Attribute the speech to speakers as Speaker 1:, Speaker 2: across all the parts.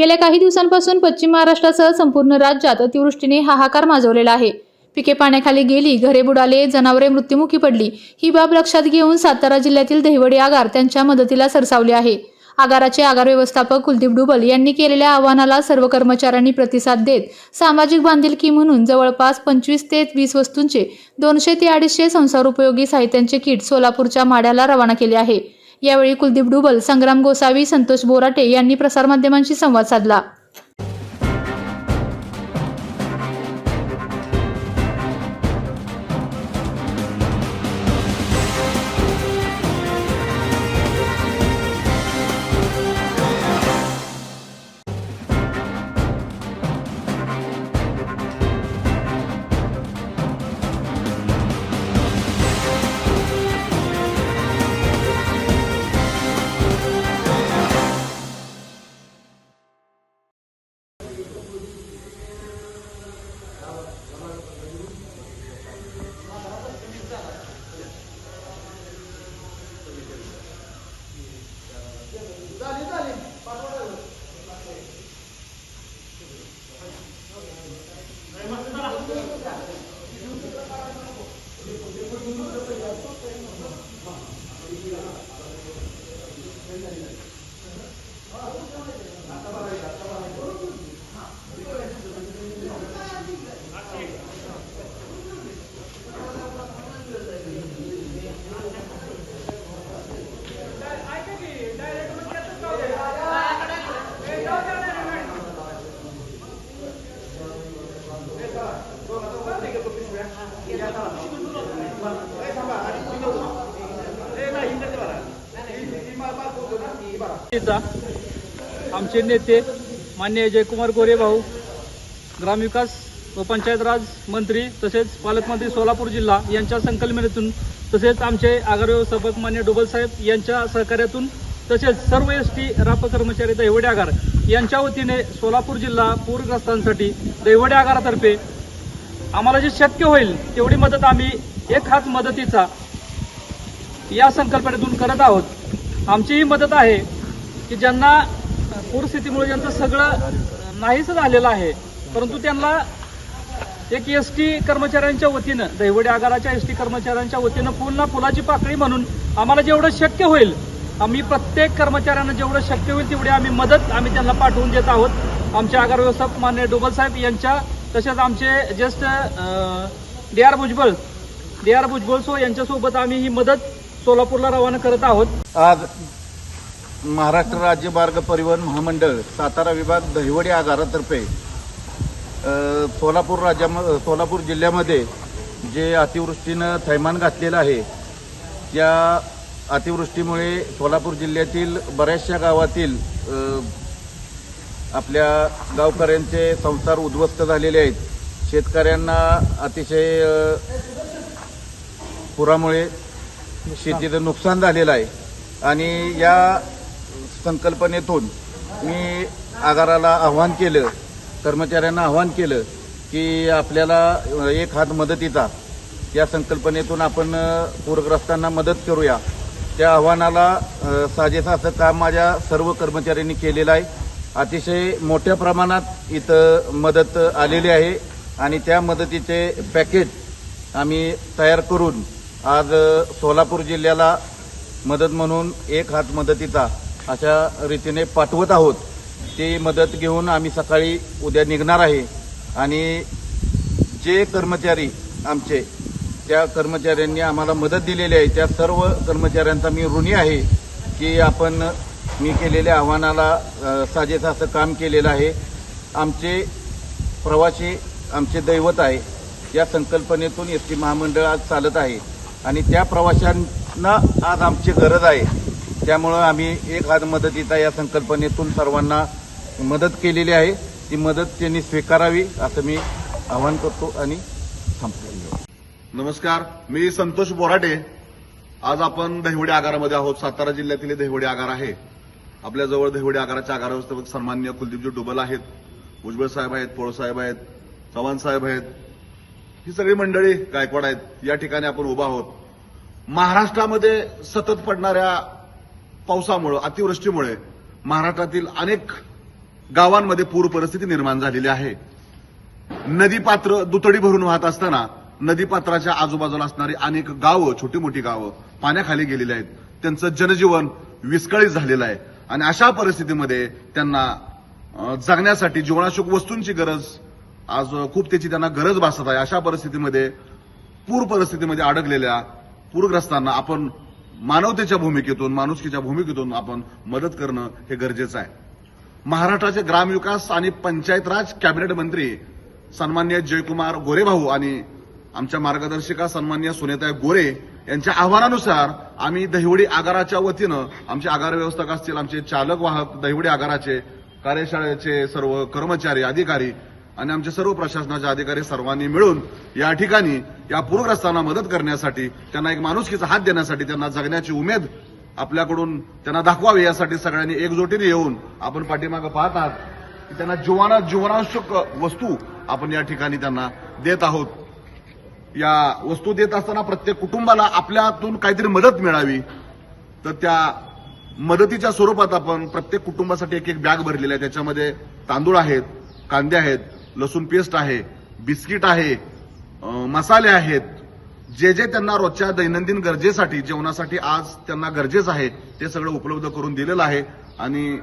Speaker 1: गेल्या काही दिवसांपासून पश्चिम महाराष्ट्रासह संपूर्ण राज्यात अतिवृष्टीने हाहाकार माजवलेला आहे. पिके पाण्याखाली गेली घरे बुडाले जनावरे मृत्युमुखी पडली ही बाब लक्षात घेऊन सातारा जिल्ह्यातील दहिवडी आगार त्यांच्या मदतीला सरसावले आहे. आगाराचे आगार व्यवस्थापक कुलदीप डुबल यांनी केलेल्या आव्हानाला सर्व कर्मचाऱ्यांनी प्रतिसाद देत सामाजिक बांधिलकी म्हणून जवळपास पंचवीस ते वीस वस्तूंचे दोनशे ते अडीचशे संसार उपयोगी साहित्यांचे किट सोलापूरच्या माड्याला रवाना केले आहे. यावेळी कुलदीप डुबल संग्राम गोसावी संतोष बोराटे यांनी प्रसारमाध्यमांशी संवाद साधला.
Speaker 2: आमचे नेते मान्य जयकुमार गोरे भाऊ ग्रामविकास व पंचायत राज मंत्री तसेच पालकमंत्री सोलापूर जिल्हा यांच्या संकल्पनेतून तसेच आमचे आगार व्यवस्थापक मान्य डोबलसाहेब यांच्या सहकार्यातून तसेच सर्व एस टी राप कर्मचारी दैवडे आगार यांच्या वतीने सोलापूर जिल्हा पूरग्रस्तांसाठी दैवडे आगारातर्फे आम्हाला जे शक्य होईल तेवढी मदत आम्ही एक हात मदतीचा या संकल्पनेतून करत आहोत. आमची ही मदत आहे की ज्यांना पूरस्थितीमुळे ज्यांचं सगळं नाहीच झालेलं आहे परंतु त्यांना एक एस टी कर्मचाऱ्यांच्या वतीनं दैवडे आगाराच्या एस टी कर्मचाऱ्यांच्या वतीनं पुन्हा फुलाची पाकळी म्हणून आम्हाला जेवढं शक्य होईल आम्ही प्रत्येक कर्मचाऱ्यांना जेवढं शक्य होईल तेवढी आम्ही मदत आम्ही त्यांना पाठवून देत आहोत. आमचे आगार व्यवस्थापक मान्य डोबल साहेब यांच्या तसेच आमचे just D R Bhujbal. D R Bhujbal so यांच्यासोबत आम्ही ही मदत सोलापूरला रवाना करत आहोत.
Speaker 3: आज महाराष्ट्र राज्य मार्ग परिवहन महामंडळ सातारा विभाग दहिवडी आगारातर्फे सोलापूर राज्याम सोलापूर जिल्ह्यामध्ये जे अतिवृष्टीनं थैमान घातलेलं आहे त्या अतिवृष्टीमुळे सोलापूर जिल्ह्यातील बऱ्याचशा गावातील आपल्या गावकऱ्यांचे संसार उद्ध्वस्त झालेले आहेत. शेतकऱ्यांना अतिशय पुरामुळे शेतीचं नुकसान झालेलं आहे. आणि या संकल्पनेतून मी आगाराला आव्हान केलं कर्मचाऱ्यांना आव्हान केलं की आपल्याला एक हात मदतीचा या संकल्पनेतून आपण पूरग्रस्तांना मदत करूया. त्या आव्हानाला साजेसा असं काम माझ्या सर्व कर्मचाऱ्यांनी केलेलं आहे. अतिशय मोठ्या प्रमाणात इथं मदत आलेली आहे आणि त्या मदतीचे पॅकेज आम्ही तयार करून आज सोलापूर जिल्ह्याला मदत म्हणून एक हात मदतीचा अशा रीतीने पाठवत आहोत. ती मदत घेऊन आम्ही सकाळी उद्या निघणार आहे आणि जे कर्मचारी आमचे त्या कर्मचाऱ्यांनी आम्हाला मदत दिलेली आहे त्या सर्व कर्मचाऱ्यांचा मी ऋणी आहे की आपण मी केलेल्या आव्हानाला अ, साजेसं असं काम केलेलं आहे. आमचे प्रवासी आमचे दैवत आहे. या संकल्पनेतून एस टी महामंडळ आज चालत आहे. आणि त्या प्रवाशांना आज आमची गरज आहे. त्यामुळं आम्ही एक हात मदतीचा या संकल्पनेतून सर्वांना मदत केलेली आहे. ती मदत त्यांनी स्वीकारावी असं मी आवाहन करतो आणि थांबतो
Speaker 4: नमस्कार मी संतोष बोराटे. आज आपण दहिवडी आगारामध्ये आहोत. सातारा जिल्ह्यातील दहिवडी आगार आहे. आपल्याजवळ दहिवडी आगाराच्या आगार व्यवस्थापक सन्मान्य कुलदीपजी डुबल आहेत भुजबळ साहेब आहेत पोळसाहेब आहेत चव्हाण साहेब आहेत. ही सगळी मंडळी गायकवाड आहेत. या ठिकाणी आपण उभा आहोत. महाराष्ट्रामध्ये सतत पडणाऱ्या पावसामुळं अतिवृष्टीमुळे महाराष्ट्रातील अनेक गावांमध्ये पूर परिस्थिती निर्माण झालेली आहे. नदीपात्र दुतडी भरून वाहत असताना नदीपात्राच्या आजूबाजूला असणारी अनेक गावं छोटी मोठी गावं पाण्याखाली गेलेली आहेत. त्यांचं जनजीवन विस्कळीत झालेलं आहे. आणि अशा परिस्थितीमध्ये त्यांना जगण्यासाठी जीवनाशोक वस्तूंची गरज आज खूप त्याची त्यांना गरज भासत आहे. अशा परिस्थितीमध्ये पूर परिस्थितीमध्ये अडकलेल्या पूरग्रस्तांना आपण मानवतेच्या भूमिकेतून माणुसकीच्या भूमिकेतून आपण मदत करणं हे गरजेचं आहे. महाराष्ट्राचे ग्रामविकास आणि पंचायत राज कॅबिनेट मंत्री सन्मान्य जयकुमार गोरेभाऊ आणि आमच्या मार्गदर्शिका सन्मान्य सुनेता गोरे यांच्या आव्हानानुसार आम्ही दहिवडी आगाराच्या वतीनं आमचे आगार व्यवस्थापक असतील आमचे चालक वाहक दहिवडी आगाराचे कार्यशाळेचे सर्व कर्मचारी अधिकारी आणि आमचे सर्व प्रशासनाचे अधिकारी सर्वांनी मिळून या ठिकाणी या पूरग्रस्तांना मदत करण्यासाठी त्यांना एक माणुसकीचा हात देण्यासाठी त्यांना जगण्याची उमेद आपल्याकडून त्यांना दाखवावी यासाठी सगळ्यांनी एकजोटीने येऊन आपण पाठीमागं पाहत आहात त्यांना जीवना जीवनावश्यक वस्तू आपण या ठिकाणी त्यांना देत आहोत. या वस्तू देत असताना प्रत्येक कुटुंबाला आपल्यातून काहीतरी मदत मिळावी. तर त्या मदतीच्या स्वरूपात आपण प्रत्येक कुटुंबासाठी एक एक बॅग भरलेली आहे. त्याच्यामध्ये तांदूळ आहेत कांदे आहेत लसूण पेस्ट आहे बिस्किट आहे मसाले आहेत. जे जे त्यांना रोजच्या दैनंदिन गरजेसाठी जेवणासाठी आज त्यांना गरजेचं आहे ते सगळं उपलब्ध करून दिलेलं आहे. आणि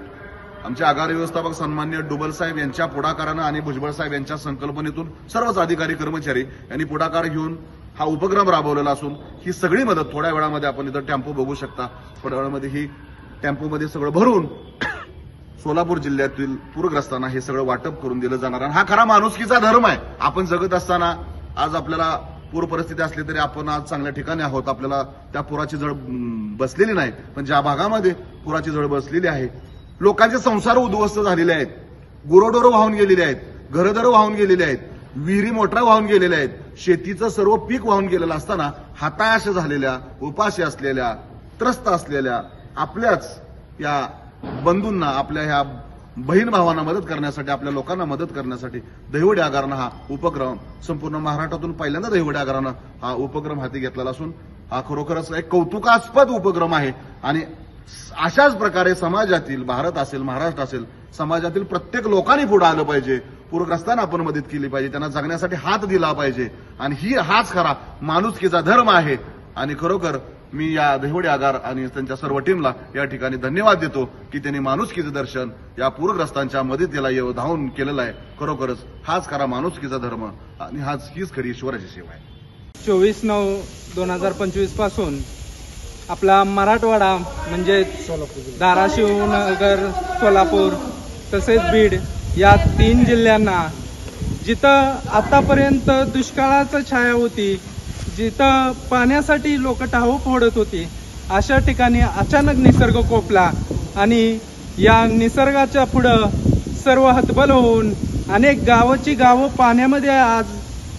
Speaker 4: आमचे आगार व्यवस्थापक सन्मान्य डुबल साहेब यांच्या पुढाकारानं आणि भुजबळ साहेब यांच्या संकल्पनेतून सर्वच अधिकारी कर्मचारी यांनी पुढाकार घेऊन हा उपक्रम राबवलेला असून ही सगळी मदत थोड्या वेळामध्ये आपण इथं टेम्पो बघू शकता. थोड्या वेळामध्ये ही टेम्पोमध्ये सगळं भरून सोलापूर जिल्ह्यातील पूरग्रस्तांना हे सगळं वाटप करून दिलं जाणार आणि हा खरा माणुसकीचा धर्म आहे. आपण जगत असताना आज आपल्याला पूर परिस्थिती असली तरी आपण आज चांगल्या ठिकाणी आहोत. आपल्याला त्या पुराची जळ बसलेली नाही. पण ज्या भागामध्ये पुराची जळ बसलेली आहे लोकांचे संसार उद्ध्वस्त झालेले आहेत. गुरोडोरं वाहून गेलेले आहेत. घरदरं वाहून गेलेले आहेत. विहिरी मोटरा वाहून गेलेल्या आहेत. शेतीचं सर्व पीक वाहून गेलेलं असताना हताश झालेल्या उपाशी असलेल्या त्रस्त असलेल्या आपल्याच या बंधूंना आपल्या ह्या बहीण भावांना मदत करण्यासाठी आपल्या लोकांना मदत करण्यासाठी दहिवडी आगारानं हा उपक्रम संपूर्ण महाराष्ट्रातून पहिल्यांदा दहिवडी आगारानं हा उपक्रम हाती घेतलेला असून हा खरोखरच एक कौतुकास्पद उपक्रम आहे. आणि अशाच प्रकारे समाजातील भारत असेल महाराष्ट्र असेल समाजातील प्रत्येक लोकांनी पुढे आलं पाहिजे. पूरग्रस्तांना आपण मदत केली पाहिजे. त्यांना जगण्यासाठी हात दिला पाहिजे. आणि ही हाच खरा माणुसकीचा धर्म आहे. आणि खरोखर मी या दहिवडी आगार आणि त्यांच्या सर्व टीमला या ठिकाणी धन्यवाद देतो की त्यांनी माणुसकीचं दर्शन या पूरग्रस्तांच्या मदतीला येऊ धावून केलेलं आहे. खरोखरच हाच खरा माणुसकीचा धर्म आणि हाच हीच खरी ईश्वराची सेवा आहे.
Speaker 5: चोवीस नऊ दोन हजार पंचवीसपासून आपला मराठवाडा म्हणजेच धाराशिव नगर सोलापूर तसेच बीड या तीन जिल्ह्यांना जिथं आतापर्यंत दुष्काळाचं छाया होती जिथं पाण्यासाठी लोक टाहू फोडत होती अशा ठिकाणी अचानक निसर्ग कोपला आणि या निसर्गाच्या पुढं सर्व हतबल होऊन अनेक गावाची गावं पाण्यामध्ये आज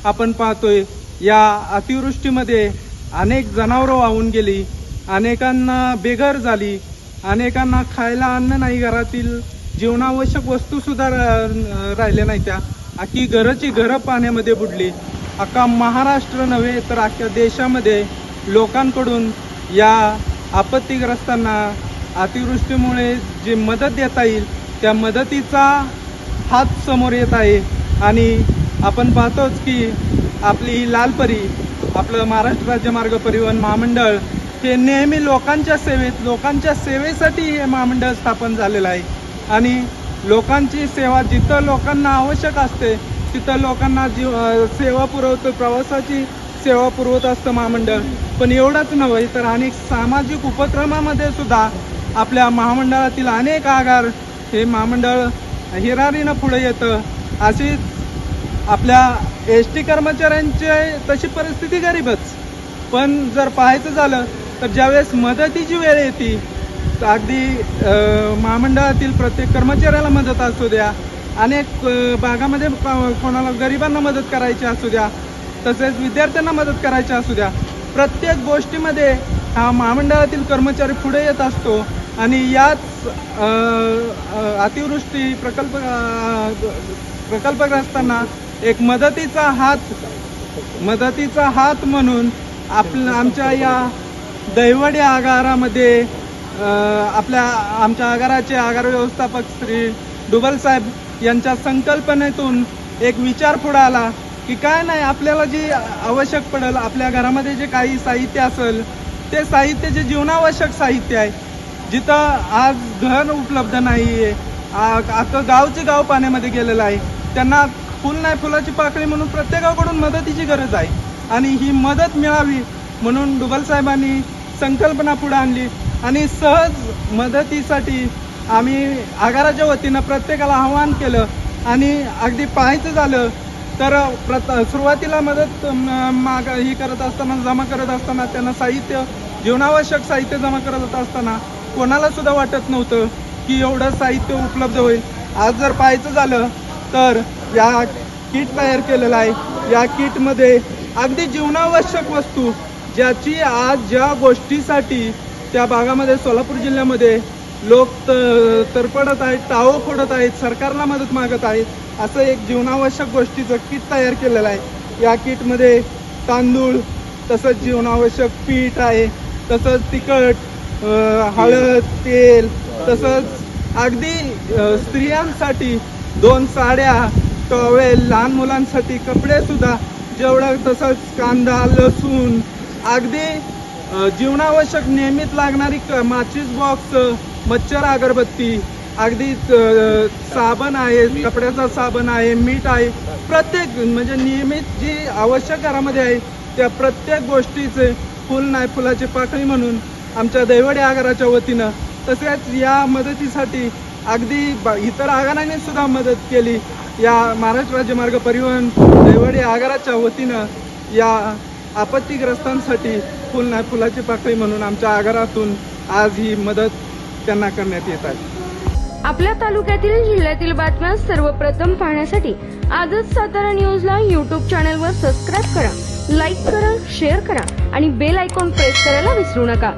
Speaker 5: आपण पाहतोय. या अतिवृष्टीमध्ये अनेक जनावरं वाहून गेली. अनेकांना बेघर झाली. अनेकांना खायला अन्न नाही घरातील. जीवनावश्यक वस्तूसुद्धा रा- राहिल्या नाही त्या. अख्खी घरची घरं पाण्यामध्ये बुडली. अख्खा महाराष्ट्र नव्हे तर अख्ख्या देशामध्ये लोकांकडून या आपत्तीग्रस्तांना अतिवृष्टीमुळे जी मदत देता येईल त्या मदतीचा हात समोर येत आहे. आणि आपण पाहतोच की आपली ही लालपरी आपलं महाराष्ट्र राज्य मार्ग परिवहन महामंडळ हे नेहमी लोकांच्या सेवेत लोकांच्या सेवेसाठी हे महामंडळ स्थापन झालेलं आहे. आणि लोकांची सेवा जिथं लोकांना आवश्यक असते तिथं लोकांना जीव सेवा पुरवतो प्रवासाची सेवा पुरवत असतं महामंडळ. पण एवढंच नव्हे तर अनेक सामाजिक उपक्रमामध्ये सुद्धा आपल्या महामंडळातील अनेक आगार हे महामंडळ हिरारीनं पुढे येतं. अशीच आपल्या एस टी कर्मचाऱ्यांची तशी परिस्थिती गरीबच. पण जर पाहायचं झालं तर ज्यावेळेस मदतीची वेळ येते तर अगदी महामंडळातील प्रत्येक कर्मचाऱ्याला मदत असू द्या अनेक भागामध्ये कोणाला गरिबांना मदत करायची असू द्या तसेच विद्यार्थ्यांना मदत करायची असू द्या प्रत्येक गोष्टीमध्ये हा महामंडळातील कर्मचारी पुढे येत असतो आणि याच अतिवृष्टी प्रकल्प प्रकल्पग्रस्तांना एक मदतीचा हात मदतीचा हात म्हणून आपल्या आमच्या या दैवडी आगारामध्ये आपल्या आमच्या आगाराचे आगार व्यवस्थापक श्री डुबलसाहेब यांच्या संकल्पनेतून एक विचार पुढे आला की काय नाही आपल्याला जी आवश्यक पडेल आपल्या घरामध्ये जे काही साहित्य असेल ते साहित्य जे जीवनावश्यक साहित्य आहे जिथं आज घर उपलब्ध नाही आहे आता गावचे गाव पाण्यामध्ये गेलेलं आहे त्यांना फुल नाही फुलाची पाकळी म्हणून प्रत्येकाकडून मदतीची गरज आहे. आणि ही मदत मिळावी म्हणून डुबल साहेबांनी संकल्पना पुढे आणली. आणि सहज मदतीसाठी आम्ही आगाराच्या वतीनं प्रत्येकाला आवाहन केलं. आणि अगदी पाहायचं झालं तर प्रत सुरुवातीला मदत माग ही करत असताना जमा करत असताना त्यांना साहित्य जीवनावश्यक साहित्य जमा करत असताना कोणाला सुद्धा वाटत नव्हतं की एवढं साहित्य उपलब्ध होईल. आज जर पाहायचं झालं तर या किट तयार केलेलं आहे. या किटमध्ये अगदी जीवनावश्यक वस्तू ज्याची आज ज्या गोष्टीसाठी त्या भागामध्ये सोलापूर जिल्ह्यामध्ये लोक त- तरफडत आहेत टाळो फोडत आहेत सरकारला मदत मागत आहेत असं एक जीवनावश्यक गोष्टीचं किट तयार केलेलं आहे. या किटमध्ये तांदूळ तसंच जीवनावश्यक पीठ आहे तसंच तिखट हळद तेल तसंच अगदी स्त्रियांसाठी दोन साड्या टॉवेल लहान मुलांसाठी कपडेसुद्धा जेवढं तसंच कांदा लसूण अगदी जीवनावश्यक नियमित लागणारी क- माचीस बॉक्स मच्छर अगरबत्ती अगदी साबण आहे कपड्याचा साबण आहे मीठ आहे. प्रत्येक म्हणजे नियमित जी आवश्यक घरामध्ये आहे त्या प्रत्येक गोष्टीचे फुल नाही फुलाची पाकळी म्हणून आमच्या दैवडे आगाराच्या वतीनं तसेच या मदतीसाठी अगदी इतर आगाराने सुद्धा मदत केली. या महाराष्ट्र राज्य मार्ग परिवहन दैवडे आगाराच्या वतीनं या आपत्तीग्रस्तांसाठी फुल नाही फुलाची पाकळी म्हणून आमच्या आगारातून आज ही मदत त्यांना करण्यात येत आहे.
Speaker 6: आपल्या तालुक्यातील जिल्ह्यातील बातम्या सर्वप्रथम पाहण्यासाठी आजच सातारा न्यूजला यूट्यूब चॅनलवर सबस्क्राईब करा लाईक करा शेअर करा आणि बेल आयकॉन प्रेस करायला विसरू नका.